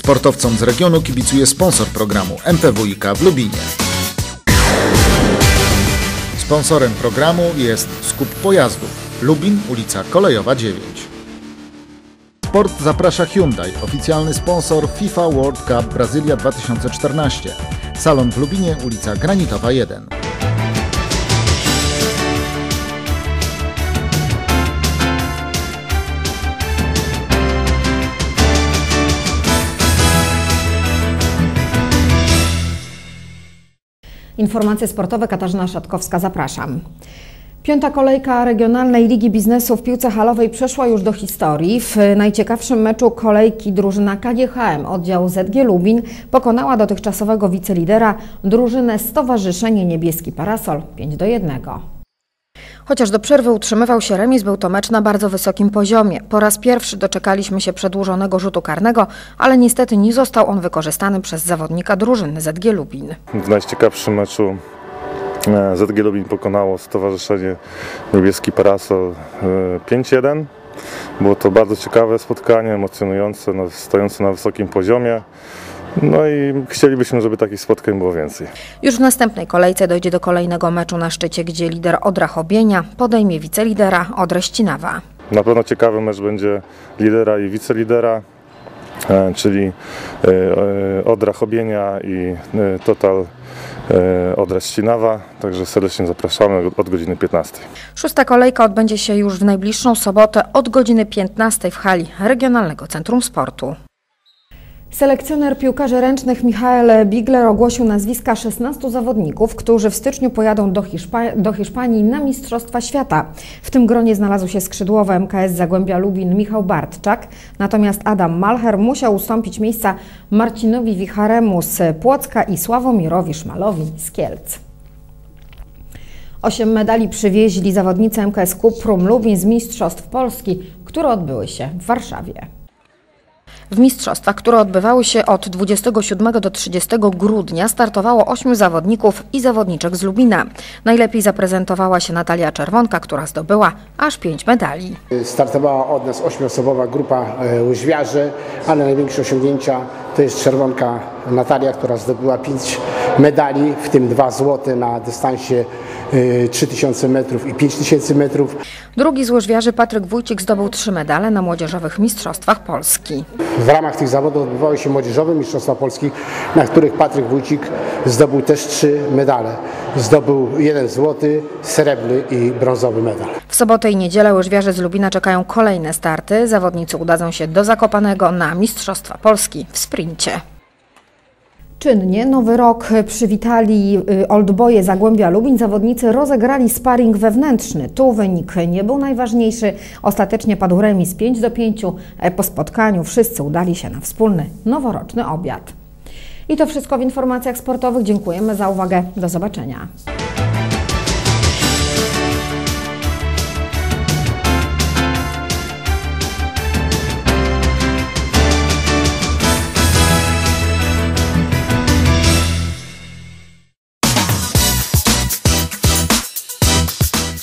Sportowcom z regionu kibicuje sponsor programu MPWiK w Lubinie. Sponsorem programu jest Skup Pojazdów Lubin, ulica Kolejowa 9. Sport zaprasza Hyundai, oficjalny sponsor FIFA World Cup Brazylia 2014. Salon w Lubinie, ulica Granitowa 1. Informacje sportowe Katarzyna Szatkowska, zapraszam. Piąta kolejka Regionalnej Ligi Biznesu w piłce halowej przeszła już do historii. W najciekawszym meczu kolejki drużyna KGHM oddział ZG Lubin pokonała dotychczasowego wicelidera drużynę Stowarzyszenie Niebieski Parasol 5 do 1. Chociaż do przerwy utrzymywał się remis, był to mecz na bardzo wysokim poziomie. Po raz pierwszy doczekaliśmy się przedłużonego rzutu karnego, ale niestety nie został on wykorzystany przez zawodnika drużyny ZG Lubin. W najciekawszym meczu e, ZG Lubin pokonało Stowarzyszenie Niebieski Parasol e, 5-1. Było to bardzo ciekawe spotkanie, emocjonujące, no, stojące na wysokim poziomie. No i chcielibyśmy, żeby takich spotkań było więcej. Już w następnej kolejce dojdzie do kolejnego meczu na szczycie, gdzie lider Odra Chobienia podejmie wicelidera Odrę Ścinawa. Na pewno ciekawy mecz będzie lidera i wicelidera, e, czyli e, e, Odra Chobienia i Total Odra Ścinawa. Także serdecznie zapraszamy od godziny 15. Szósta kolejka odbędzie się już w najbliższą sobotę od godziny 15 w hali Regionalnego Centrum Sportu. Selekcjoner piłkarzy ręcznych Michael Bigler ogłosił nazwiska 16 zawodników, którzy w styczniu pojadą do, Hiszpa do Hiszpanii na Mistrzostwa Świata. W tym gronie znalazł się skrzydłowy MKS Zagłębia Lubin Michał Bartczak, natomiast Adam Malcher musiał ustąpić miejsca Marcinowi Wicharemu z Płocka i Sławomirowi Szmalowi z Kielc. Osiem medali przywieźli zawodnicy MKS Kuprum Lubin z Mistrzostw Polski, które odbyły się w Warszawie. W mistrzostwach, które odbywały się od 27 do 30 grudnia, startowało ośmiu zawodników i zawodniczek z Lubina. Najlepiej zaprezentowała się Natalia Czerwonka, która zdobyła aż pięć medali. Startowała od nas ośmioosobowa grupa e, łyżwiarzy, ale największe osiągnięcia to jest czerwonka Natalia, która zdobyła pięć medali, w tym dwa złote na dystansie e, 3000 metrów i 5000 metrów. Drugi z Patryk Wójcik zdobył trzy medale na młodzieżowych mistrzostwach Polski. W ramach tych zawodów odbywały się młodzieżowe Mistrzostwa Polski, na których Patryk Wójcik zdobył też trzy medale. Zdobył jeden złoty, srebrny i brązowy medal. W sobotę i niedzielę łyżwiarze z Lubina czekają kolejne starty. Zawodnicy udadzą się do Zakopanego na Mistrzostwa Polski w sprincie. Czynnie nowy rok przywitali y, Oldboye Zagłębia Lubin. Zawodnicy rozegrali sparring wewnętrzny. Tu wynik nie był najważniejszy. Ostatecznie padł remis 5 do 5. E, Po spotkaniu wszyscy udali się na wspólny noworoczny obiad. I to wszystko w informacjach sportowych. Dziękujemy za uwagę. Do zobaczenia.